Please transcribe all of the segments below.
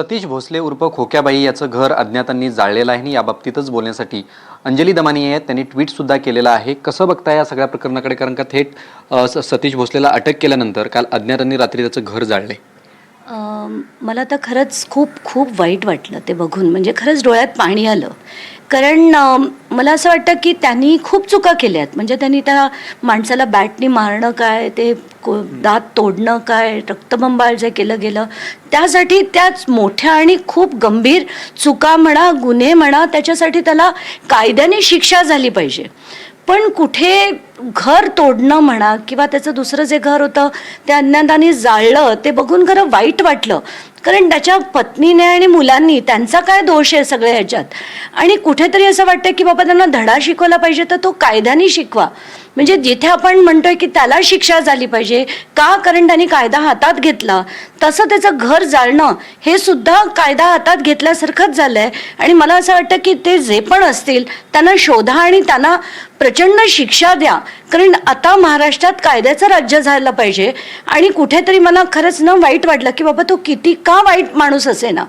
सतीश भोसले उर्फ खोक्याबाई याचं घर अज्ञातांनी जाळलेलं आहे आणि याबाबतीतच बोलण्यासाठी अंजली दमानी आहेत. त्यांनी ट्विटसुद्धा केलेलं आहे. कसं बघताय या सगळ्या प्रकरणाकडे? कारण का थेट स- सतीश भोसलेला अटक केल्यानंतर काल अज्ञातांनी रात्री त्याचं घर जाळले मला तर खरंच खूप खूप वाईट वाटलं ते बघून. म्हणजे खरंच डोळ्यात पाणी आलं. कारण मला असं वाटतं की त्यांनी खूप चुका केल्या आहेत. म्हणजे त्यांनी त्या माणसाला बॅटनी मारणं काय ते को दात तोडणं काय रक्तबंबाळ जे केलं गेलं त्यासाठी त्याच मोठ्या आणि खूप गंभीर चुका म्हणा गुन्हे म्हणा त्याच्यासाठी त्याला कायद्याने शिक्षा झाली पाहिजे. पण कुठे घर तोडणं म्हणा किंवा त्याचं दुसरं जे घर होतं ते अज्ञाताने जाळलं ते बघून खरं वाईट वाटलं. कारण त्याच्या पत्नीने आणि मुलांनी त्यांचा काय दोष आहे सगळ्या ह्याच्यात? आणि कुठेतरी असं वाटतं की बाबा त्यांना धडा शिकवला पाहिजे तर तो कायद्याने शिकवा. म्हणजे जिथे आपण म्हणतोय की त्याला शिक्षा झाली पाहिजे का कारण त्यांनी कायदा हातात घेतला तसं त्याचं घर जाळणं हे सुद्धा कायदा हातात घेतल्यासारखंच झालंय. आणि मला असं वाटतं की ते जे पण असतील त्यांना शोधा आणि त्यांना प्रचंड शिक्षा द्या. कारण आता महाराष्ट्रात कायद्याचं राज्य झालं पाहिजे. आणि कुठेतरी मला खरंच ना वाईट वाटलं की बाबा तो किती का वाईट माणूस असे ना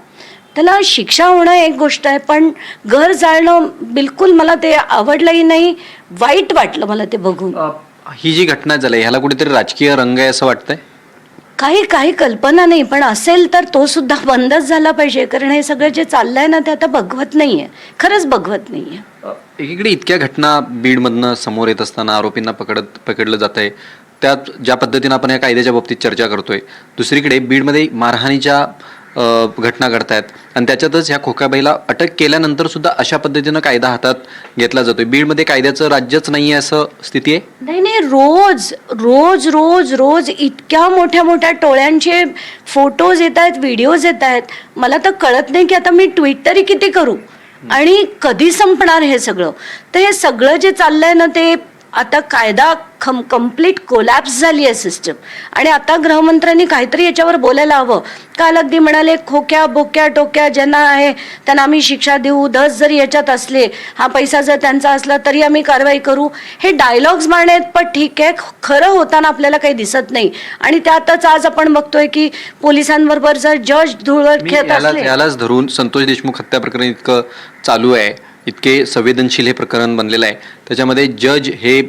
त्याला शिक्षा होणं एक गोष्ट आहे पण घर जाळणं बिलकुल मला ते आवडलंही नाही वाईट वाटलं मला ते बघून. ही जी घटना झाली ह्याला कुठेतरी राजकीय रंग आहे असं वाटतंय? काही काही कल्पना नाही पण असेल तर तो सुद्धा बंदच झाला पाहिजे. कारण हे सगळं जे चाललंय ना ते आता बघवत नाहीये. खरंच बघवत नाहीये. एकीकडे इतक्या घटना बीडमधनं समोर येत असताना आरोपींना पकडत पकडलं जात आहे त्यात ज्या पद्धतीनं आपण या कायद्याच्या बाबतीत चर्चा करतोय दुसरीकडे बीडमध्ये मारहाणीच्या घटना घडतायत. आणि त्याच्यातच ह्या खोकाबाईला अटक केल्यानंतर सुद्धा अशा पद्धतीनं कायदा हातात घेतला जातोय. बीडमध्ये कायद्याचं राज्यच नाही आहे असं स्थिती आहे? नाही नाही रोज रोज रोज रोज इतक्या मोठ्या मोठ्या टोळ्यांचे फोटोज येत आहेत व्हिडिओज येत आहेत मला तर कळत नाही की आता मी ट्विट तरी किती करू? आणि कधी संपणार हे सगळं? तर हे सगळं जे चाललंय ना ते आता कायदा खम कंप्लीट कोलॅप्स झाली आहे सिस्टम आणि आता गृहमंत्र्यांनी काहीतरी याच्यावर बोलायला हवं. काल अगदी म्हणाले खोक्या बोक्या टोक्या ज्यांना आहे त्यांना आम्ही शिक्षा देऊ दस जरी याच्यात असले हा पैसा जर त्यांचा असला तरी आम्ही कारवाई करू. हे डायलॉग्स मारणे पण ठीक आहे खरं होताना आपल्याला काही दिसत नाही. आणि त्यातच आज आपण बघतोय की पोलिसांबरोबर जर जज धुळवट मी खेळत असले यालाच धरून संतोष देशमुख हत्या प्रकरण इतकं चालू आहे. इतके संवेदनशील हे प्रकरण बनलेलं आहे. त्याच्यामध्ये जज हे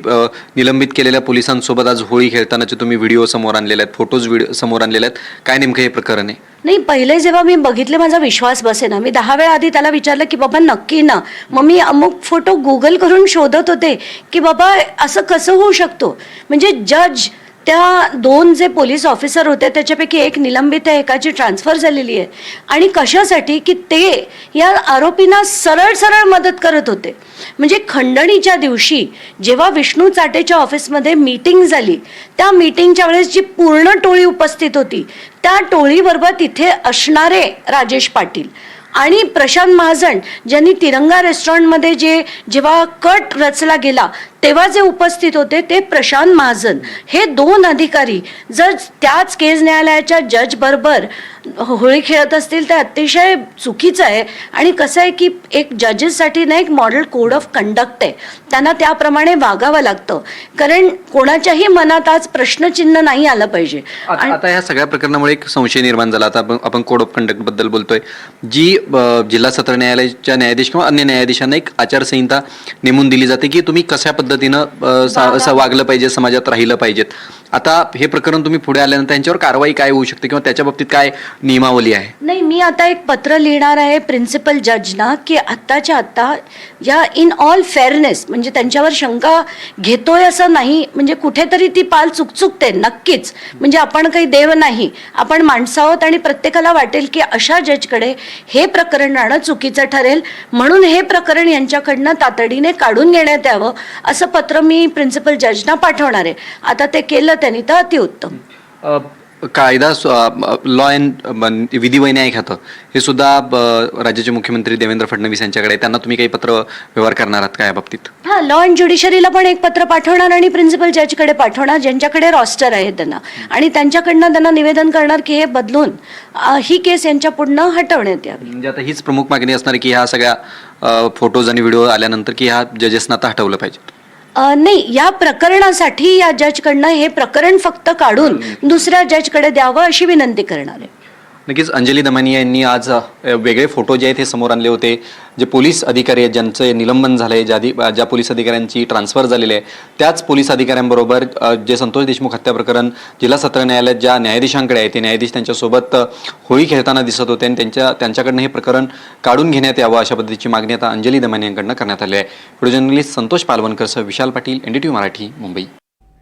निलंबित केलेल्या पोलिसांसोबत आज होळी खेळतानाचे तुम्ही व्हिडिओ समोर आणलेले आहेत फोटोज व्हिडिओ समोर आणलेले आहेत. काय नेमकं हे प्रकरण आहे? नाही पहिले जेव्हा मी बघितले माझा विश्वास बसेना मी दहा वेळा आधी त्याला विचारलं की बाबा नक्की ना. मग मी अमुक फोटो गुगल करून शोधत होते की बाबा असं कसं होऊ शकतो? म्हणजे जज त्या दोन जे पोलीस ऑफिसर होते त्याच्यापैकी एक निलंबित आहे एकाची ट्रान्सफर झालेली आहे. आणि कशासाठी की ते या आरोपींना सरळ सरळ मदत करत होते. म्हणजे खंडणीच्या दिवशी जेव्हा विष्णू चाटेच्या ऑफिसमध्ये मीटिंग झाली त्या मीटिंगच्या वेळेस जी पूर्ण टोळी उपस्थित होती त्या टोळीबरोबर तिथे असणारे राजेश पाटील. आणि प्रशांत महाजन ज्यांनी तिरंगा रेस्टॉरंटमध्ये जे जेव्हा कट रचला गेला तेव्हा जे उपस्थित होते ते प्रशांत महाजन. हे दोन अधिकारी जर त्याच केस न्यायालयाच्या जज बरोबर होळी खेळत असतील तर अतिशय चुकीचं आहे. आणि कसं आहे की एक जजेससाठी ना एक मॉडेल कोड ऑफ कंडक्ट आहे. त्यांना त्याप्रमाणे वागावं लागतं. कारण कोणाच्याही मनात आज प्रश्नचिन्ह नाही आलं पाहिजे. आता आता ह्या सगळ्या प्रकरणामुळे एक संशय निर्माण झाला. आता आपण कोड ऑफ कंडक्टबद्दल बोलतोय. जी जिल्हा सत्र न्यायालयाच्या न्यायाधीश किंवा अन्य न्यायाधीशांना एक आचारसंहिता नेमून दिली जाते की तुम्ही कशा पद्धतीनं वागलं पाहिजे समाजात राहिलं पाहिजेत? आता हे प्रकरण तुम्ही पुढे आल्यानंतर त्यांच्यावर कारवाई काय होऊ शकते किंवा त्याच्या बाबतीत काय नियमावली आहे? नाही मी आता एक पत्र लिहिणार आहे प्रिन्सिपल जजना की आत्ताच्या आत्ता या इन ऑल फेअरनेस म्हणजे त्यांच्यावर शंका घेतोय असं नाही. म्हणजे कुठेतरी ती पाल चुकचुकते नक्कीच. म्हणजे आपण काही देव नाही. आपण माणसं आहोत आणि प्रत्येकाला वाटेल की अशा जजकडे हे प्रकरण राहणं चुकीचं ठरेल. म्हणून हे प्रकरण यांच्याकडनं तातडीने काढून घेण्यात यावं असं पत्र मी प्रिन्सिपल जजना पाठवणार आहे. आता ते केलं त्यांनी तर अतिउत्तम. कायदा लॉ अँड विधी न्याय खातं हे सुद्धा राज्याचे मुख्यमंत्री देवेंद्र फडणवीस यांच्याकडे. त्यांना तुम्ही काही पत्र व्यवहार करणार आहात का या बाबतीत? हा लॉ अँड ज्युडिशरीला पण एक पत्र पाठवणार आणि प्रिन्सिपल जजकडे पाठवणार ज्यांच्याकडे रॉस्टर आहे त्यांना. आणि त्यांच्याकडनं त्यांना निवेदन करणार की हे बदलून ही केस यांच्या पुढनं हटवण्यात यावी. म्हणजे आता हीच प्रमुख मागणी असणार की ह्या सगळ्या फोटोज आणि व्हिडिओ आल्यानंतर की ह्या जजेसना आता हटवलं पाहिजे नाही या प्रकरणासाठी या जजकडनं हे प्रकरण फक्त काढून दुसऱ्या जजकडे द्यावं अशी विनंती करणार आहे. नक्कीच अंजली दमानिया यांनी आज वेगळे फोटो जे आहेत हे समोर आणले होते. जे पोलीस अधिकारी आहेत ज्यांचं निलंबन झालं आहे ज्या ज्या पोलीस अधिकाऱ्यांची ट्रान्सफर झालेली आहे त्याच पोलीस अधिकाऱ्यांबरोबर जे संतोष देशमुख हत्या प्रकरण जिल्हा सत्र न्यायालयात ज्या न्यायाधीशांकडे आहे ते न्यायाधीश त्यांच्यासोबत होळी खेळताना दिसत होते आणि त्यांच्या त्यांच्याकडनं हे प्रकरण काढून घेण्यात यावं अशा पद्धतीची मागणी आता अंजली दमानियांकडनं करण्यात आली आहे. व्हिडिओ जर्नलिस्ट संतोष पालवणकरसह विशाल पाटील एनडीटीव्ही मराठी मुंबई.